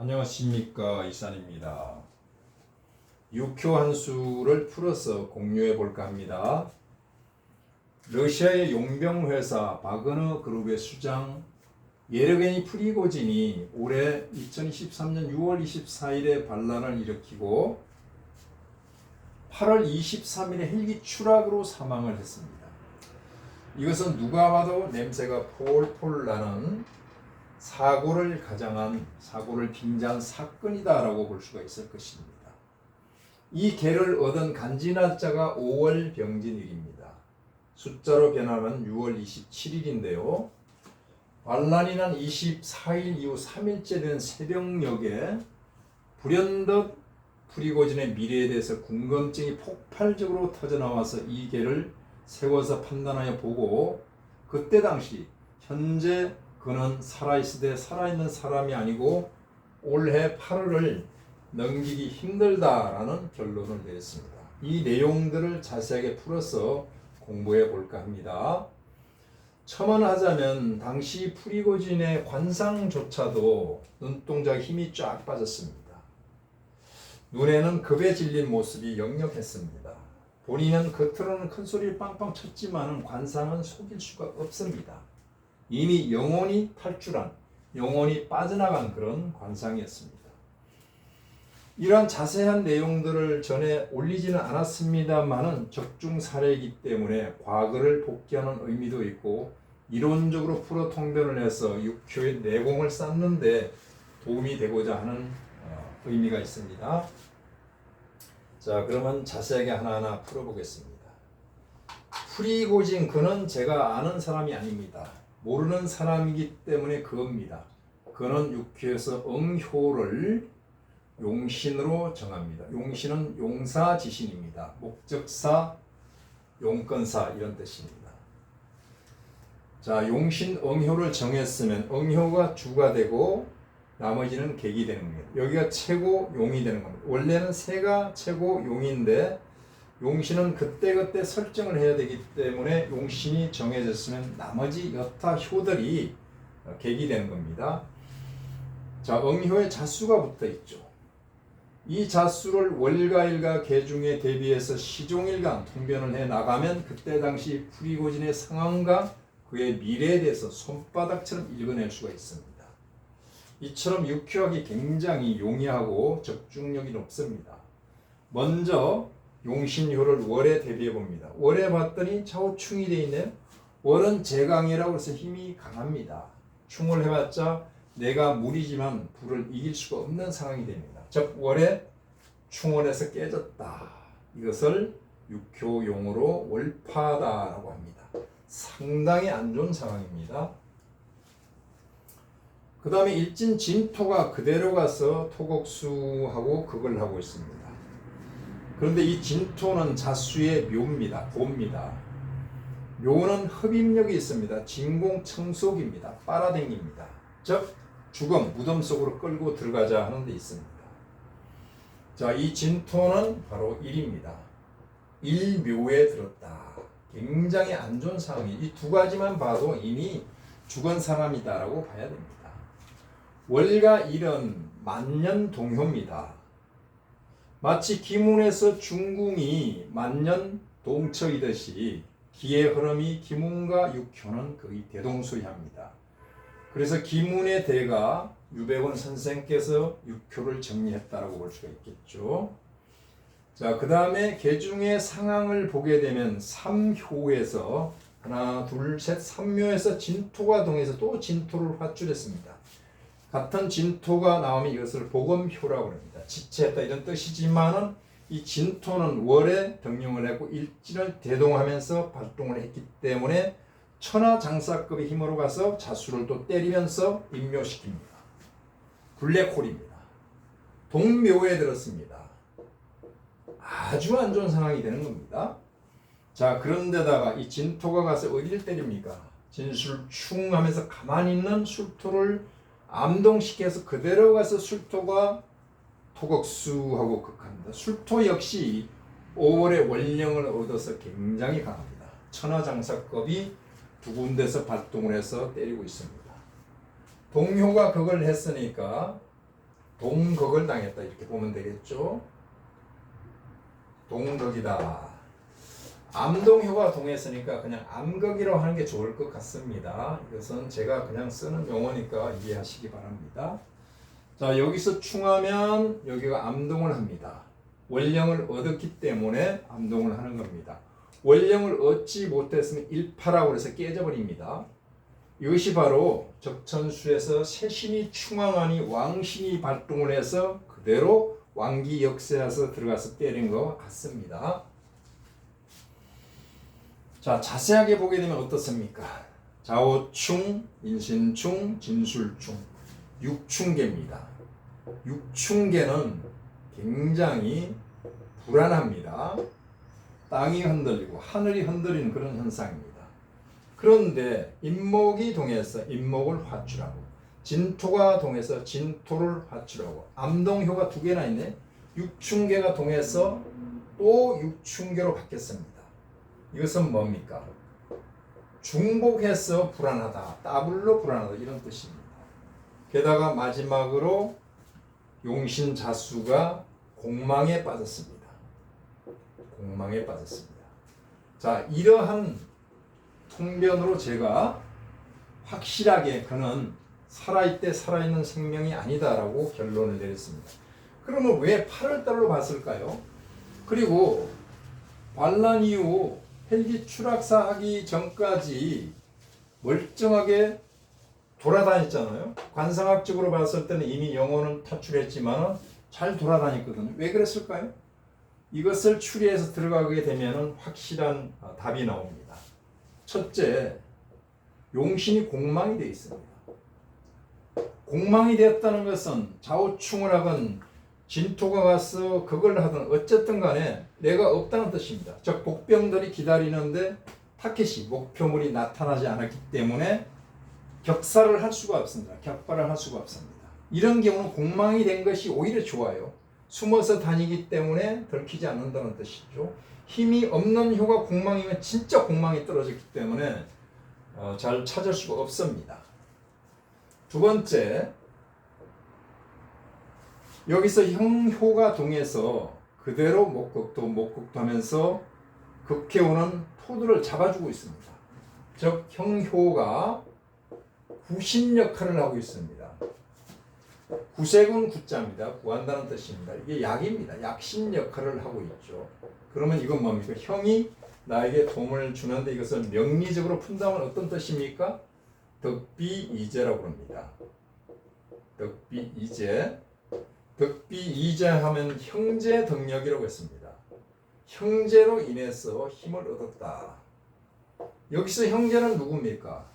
안녕하십니까 이산입니다. 육효 한 수를 풀어서 공유해 볼까 합니다. 러시아의 용병 회사 바그너 그룹의 수장 예르게니 프리고진이 올해 2023년 6월 24일에 반란을 일으키고 8월 23일에 헬기 추락으로 사망을 했습니다. 이것은 누가 봐도 냄새가 폴폴 나는 사고를 가장한 사고를 빙자한 사건이다라고 볼 수가 있을 것입니다. 이 개를 얻은 간지 날짜가 5월 병진일입니다. 숫자로 변하면 6월 27일인데요. 반란이 난 24일 이후 3일째 된 새벽녘에 불현듯 프리고진의 미래에 대해서 궁금증이 폭발적으로 터져나와서 이 개를 세워서 판단하여 보고 그때 당시 현재 그는 살아있으되 살아있는 사람이 아니고 올해 8월을 넘기기 힘들다라는 결론을 내렸습니다. 이 내용들을 자세하게 풀어서 공부해 볼까 합니다. 첨언하자면 당시 프리고진의 관상조차도 눈동자 힘이 쫙 빠졌습니다. 눈에는 급에 질린 모습이 역력했습니다. 본인은 겉으로는 큰 소리를 빵빵 쳤지만 관상은 속일 수가 없습니다. 이미 영혼이 탈출한, 영혼이 빠져나간 그런 관상이었습니다. 이러한 자세한 내용들을 전에 올리지는 않았습니다만은 적중 사례이기 때문에 과거를 복귀하는 의미도 있고 이론적으로 풀어 통변을 해서 육효의 내공을 쌓는데 도움이 되고자 하는 어, 의미가 있습니다. 자, 그러면 자세하게 하나하나 풀어보겠습니다. 프리고진 그는 제가 아는 사람이 아닙니다. 모르는 사람이기 때문에 그겁니다. 그는 육회에서 응효를 용신으로 정합니다. 용신은 용사 지신입니다. 목적사, 용건사 이런 뜻입니다. 자, 용신 응효를 정했으면 응효가 주가 되고 나머지는 객이 되는 겁니다. 여기가 최고 용이 되는 겁니다. 원래는 새가 최고 용인데 용신은 그때그때 설정을 해야 되기 때문에 용신이 정해졌으면 나머지 여타 효들이 객이 되는 겁니다. 자, 응효에 자수가 붙어 있죠. 이 자수를 월가일가 개중에 대비해서 시종일관 통변을 해 나가면 그때 당시 프리고진의 상황과 그의 미래에 대해서 손바닥처럼 읽어낼 수가 있습니다. 이처럼 육효학이 굉장히 용이하고 적중력이 높습니다. 먼저 용신효를 월에 대비해 봅니다. 월에 봤더니 좌우충이 되어 있네요. 월은 제강이라고 해서 힘이 강합니다. 충을 해봤자 내가 물이지만 불을 이길 수가 없는 상황이 됩니다. 즉 월에 충원에서 깨졌다. 이것을 육효용으로 월파다라고 합니다. 상당히 안 좋은 상황입니다. 그 다음에 일진 진토가 그대로 가서 토곡수하고 극을 하고 있습니다. 그런데 이 진토는 자수의 묘입니다. 보입니다. 묘는 흡입력이 있습니다. 진공청속입니다. 빨아당깁니다. 즉 죽음, 무덤 속으로 끌고 들어가자 하는 데 있습니다. 자, 이 진토는 바로 일입니다. 일묘에 들었다. 굉장히 안 좋은 상황이 이 두 가지만 봐도 이미 죽은 사람이다라고 봐야 됩니다. 월과 일은 만년 동효입니다. 마치 기문에서 중궁이 만년 동처이듯이 기의 흐름이 기문과 육효는 거의 대동소이합니다. 그래서 기문의 대가 유백원 선생께서 육효를 정리했다라고 볼 수가 있겠죠. 자, 그 다음에 개중의 상황을 보게 되면 삼효에서 하나, 둘, 셋, 삼묘에서 진토가 동해서 또 진토를 화출했습니다. 같은 진토가 나오면 이것을 복음효라고 합니다. 지체했다 이런 뜻이지만은 이 진토는 월에 등용을 했고 일진을 대동하면서 발동을 했기 때문에 천하장사급의 힘으로 가서 자수를 또 때리면서 임묘시킵니다. 블랙홀입니다. 동묘에 들었습니다. 아주 안 좋은 상황이 되는 겁니다. 자, 그런데다가 이 진토가 가서 어디를 때립니까? 진술충 하면서 가만히 있는 술토를 암동시켜서 그대로 가서 술토가 토곡수하고 극합니다. 술토 역시 5월의 원령을 얻어서 굉장히 강합니다. 천하장사급이 두 군데서 발동을 해서 때리고 있습니다. 동효가 그걸 했으니까 동극을 당했다 이렇게 보면 되겠죠. 동극이다. 암동효가 동했으니까 그냥 암극이라고 하는 게 좋을 것 같습니다. 이것은 제가 그냥 쓰는 용어니까 이해하시기 바랍니다. 자 여기서 충하면 여기가 암동을 합니다. 원령을 얻었기 때문에 암동을 하는 겁니다. 원령을 얻지 못했으면 일파라고 해서 깨져버립니다. 이것이 바로 적천수에서 세신이 충왕하니 왕신이 발동을 해서 그대로 왕기 역사에서 들어가서 때린 것 같습니다. 자 자세하게 보게 되면 어떻습니까? 좌우충, 인신충, 진술충, 육충계입니다. 육충계는 굉장히 불안합니다. 땅이 흔들리고 하늘이 흔들리는 그런 현상입니다. 그런데 인목이 동해서 인목을 화출하고 진토가 동해서 진토를 화출하고 암동효가 두 개나 있네. 육충계가 동해서 또 육충계로 바뀌었습니다. 이것은 뭡니까? 중복해서 불안하다, 따블로 불안하다 이런 뜻입니다. 게다가 마지막으로 용신 자수가 공망에 빠졌습니다. 공망에 빠졌습니다. 자, 이러한 통변으로 제가 확실하게 그는 살아있대 살아있는 생명이 아니다라고 결론을 내렸습니다. 그러면 왜 8월달로 봤을까요? 그리고 반란 이후 헬기 추락사 하기 전까지 멀쩡하게 돌아다녔잖아요. 관상학적으로 봤을 때는 이미 영혼은 탈출했지만 잘 돌아다녔거든요. 왜 그랬을까요? 이것을 추리해서 들어가게 되면 확실한 아, 답이 나옵니다. 첫째, 용신이 공망이 되어 있습니다. 공망이 되었다는 것은 좌우충을 하건 진토가 가서 그걸 하든 어쨌든 간에 내가 없다는 뜻입니다. 즉 복병들이 기다리는데 타켓이 목표물이 나타나지 않았기 때문에 격사를 할 수가 없습니다. 격발을 할 수가 없습니다. 이런 경우는 공망이 된 것이 오히려 좋아요. 숨어서 다니기 때문에 들키지 않는다는 뜻이죠. 힘이 없는 효가 공망이면 진짜 공망이 떨어졌기 때문에 어, 잘 찾을 수가 없습니다. 두 번째, 여기서 형효가 동해서 그대로 목극도 목극도 하면서 극해오는 토두를 잡아주고 있습니다. 즉 형효가 구신 역할을 하고 있습니다. 구색은 구자입니다. 구한다는 뜻입니다. 이게 약입니다. 약신 역할을 하고 있죠. 그러면 이건 뭡니까? 형이 나에게 도움을 주는데 이것을 명리적으로 푼다면 어떤 뜻입니까? 덕비이제라고 합니다. 덕비이제. 덕비이제 하면 형제 덕력이라고 했습니다. 형제로 인해서 힘을 얻었다. 여기서 형제는 누굽니까?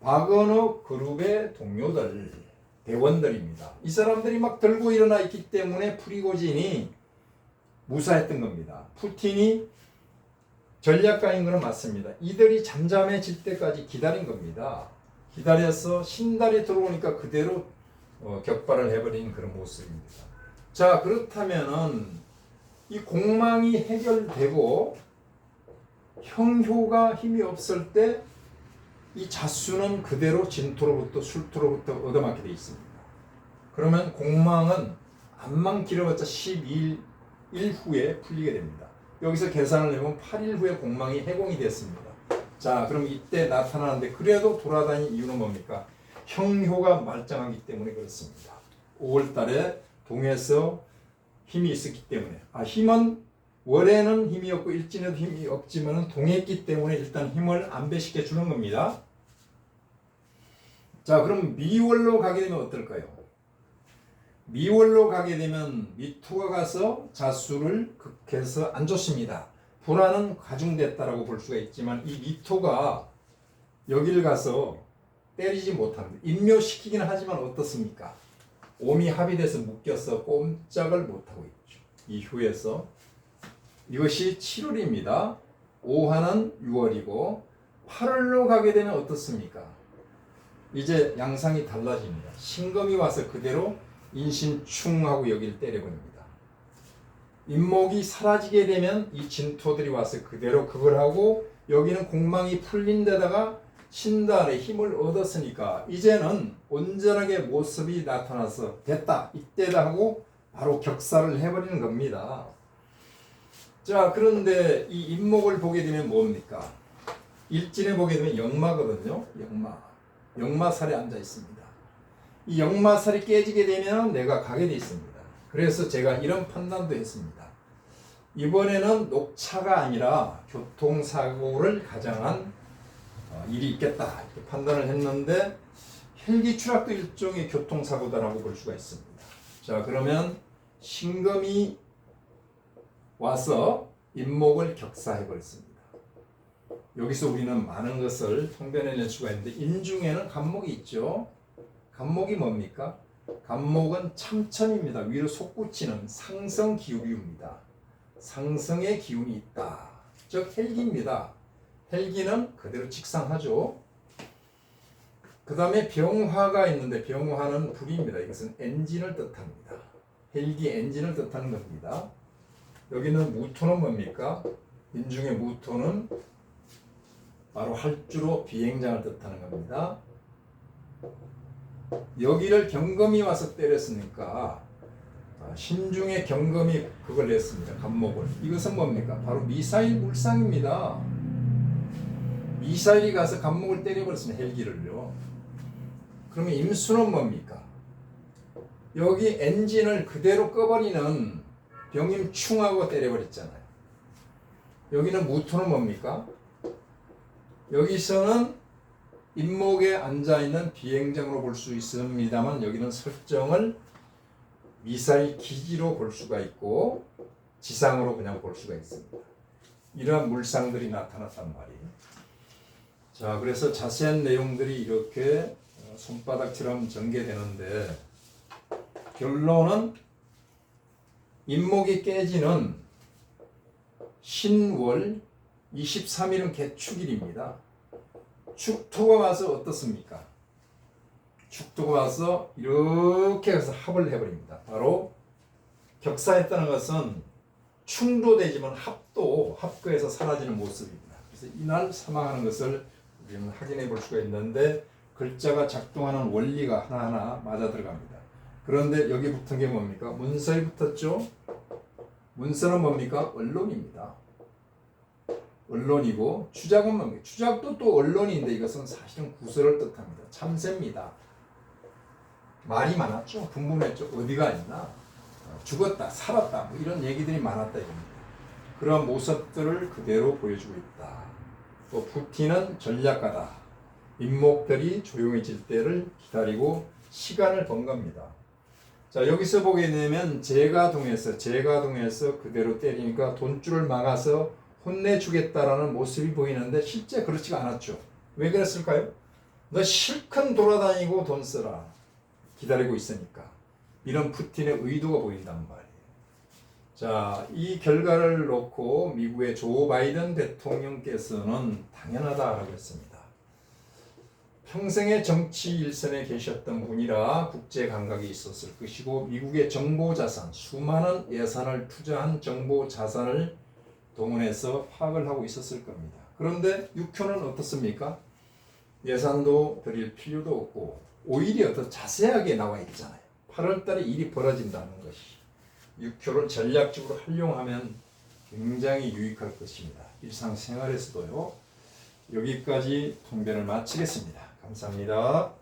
박언호 그룹의 동료들, 대원들입니다. 이 사람들이 막 들고 일어나 있기 때문에 프리고진이 무사했던 겁니다. 푸틴이 전략가인 것은 맞습니다. 이들이 잠잠해질 때까지 기다린 겁니다. 기다려서 신달이 들어오니까 그대로 어, 격발을 해버린 그런 모습입니다. 자 그렇다면은 이 공망이 해결되고 형효가 힘이 없을 때 이 자수는 그대로 진토로부터 술토로부터 얻어맞게 되어 있습니다. 그러면 공망은 암만 길어봤자 12일 일 후에 풀리게 됩니다. 여기서 계산을 해보면 8일 후에 공망이 해공이 됐습니다. 자, 그럼 이때 나타나는데 그래도 돌아다닌 이유는 뭡니까? 형효가 말짱하기 때문에 그렇습니다. 5월 달에 동에서 힘이 있었기 때문에 아 힘은 월에는 힘이 없고 일진에도 힘이 없지만 동했기 때문에 일단 힘을 안배시켜 주는 겁니다. 자, 그럼 미월로 가게 되면 어떨까요? 미월로 가게 되면 미토가 가서 자수를 극해서 안 좋습니다. 불안은 가중됐다라고 볼 수가 있지만 이 미토가 여기를 가서 때리지 못합니다. 임묘시키기는 하지만 어떻습니까? 오미 합의돼서 묶여서 꼼짝을 못하고 있죠. 이 후에서 이것이 7월입니다. 5화는 6월이고 8월로 가게 되면 어떻습니까? 이제 양상이 달라집니다. 신금이 와서 그대로 인신충하고 여기를 때려버립니다. 인목이 사라지게 되면 이 진토들이 와서 그대로 그걸 하고 여기는 공망이 풀린 데다가 신달의 힘을 얻었으니까 이제는 온전하게 모습이 나타나서 됐다 이때다 하고 바로 격사를 해버리는 겁니다. 자 그런데 이 인목을 보게 되면 뭡니까? 일진에 보게 되면 역마거든요. 역마. 역마살에 앉아 있습니다. 이 역마살이 깨지게 되면 내가 가게 돼 있습니다. 그래서 제가 이런 판단도 했습니다. 이번에는 녹차가 아니라 교통사고를 가장한 어, 일이 있겠다 이렇게 판단을 했는데 헬기 추락도 일종의 교통사고다라고 볼 수가 있습니다. 자 그러면 신금이 와서 인목을 격사해 버렸습니다. 여기서 우리는 많은 것을 통변해낼 수가 있는데 인중에는 간목이 있죠. 간목이 뭡니까? 간목은 참천입니다. 위로 솟구치는 상성 기울기입니다. 상성의 기운이 있다. 즉 헬기입니다. 헬기는 그대로 직상하죠. 그 다음에 병화가 있는데 병화는 불입니다. 이것은 엔진을 뜻합니다. 헬기 엔진을 뜻하는 겁니다. 여기는 무토는 뭡니까? 인중의 무토는 바로 활주로 비행장을 뜻하는 겁니다. 여기를 경검이 와서 때렸으니까 아, 신중의 경검이 그걸 냈습니다. 간목을. 이것은 뭡니까? 바로 미사일 물상입니다. 미사일이 가서 간목을 때려버렸습니다. 헬기를요. 그러면 임수는 뭡니까? 여기 엔진을 그대로 꺼버리는 병임 충하고 때려버렸잖아요. 여기는 무토는 뭡니까? 여기서는 임목에 앉아 있는 비행장으로 볼 수 있습니다만 여기는 설정을 미사일 기지로 볼 수가 있고 지상으로 그냥 볼 수가 있습니다. 이러한 물상들이 나타났단 말이에요. 자, 그래서 자세한 내용들이 이렇게 어, 손바닥처럼 전개되는데 결론은 인목이 깨지는 신월 23일은 개축일입니다. 축토가 와서 어떻습니까? 축토가 와서 이렇게 해서 합을 해버립니다. 바로 격사했다는 것은 충도되지만 합도 합거해서 사라지는 모습입니다. 그래서 이날 사망하는 것을 우리는 확인해 볼 수가 있는데 글자가 작동하는 원리가 하나하나 맞아 들어갑니다. 그런데 여기 붙은 게 뭡니까? 문서에 붙었죠? 문서는 뭡니까? 언론입니다. 언론이고 추작은 뭡니까? 추작도 또 언론인데 이것은 사실은 구설을 뜻합니다. 참새입니다. 말이 많았죠. 궁금했죠. 어디가 있나? 어, 죽었다, 살았다, 뭐 이런 얘기들이 많았다 이겁니다. 그런 모습들을 그대로 보여주고 있다. 또 푸틴은 전략가다. 민목들이 조용해질 때를 기다리고 시간을 번 겁니다. 자 여기서 보게 되면 제가동에서 제가동에서 그대로 때리니까 돈줄을 막아서 혼내주겠다라는 모습이 보이는데 실제 그렇지가 않았죠. 왜 그랬을까요? 너 실컷 돌아다니고 돈 써라. 기다리고 있으니까. 이런 푸틴의 의도가 보인단 말이에요. 자, 이 결과를 놓고 미국의 조 바이든 대통령께서는 당연하다라고 했습니다. 평생의 정치 일선에 계셨던 분이라 국제 감각이 있었을 것이고 미국의 정보 자산, 수많은 예산을 투자한 정보 자산을 동원해서 파악을 하고 있었을 겁니다. 그런데 육효는 어떻습니까? 예산도 드릴 필요도 없고 오히려 더 자세하게 나와 있잖아요. 8월 달에 일이 벌어진다는 것이 육효를 전략적으로 활용하면 굉장히 유익할 것입니다. 일상생활에서도요. 여기까지 통변을 마치겠습니다. 감사합니다.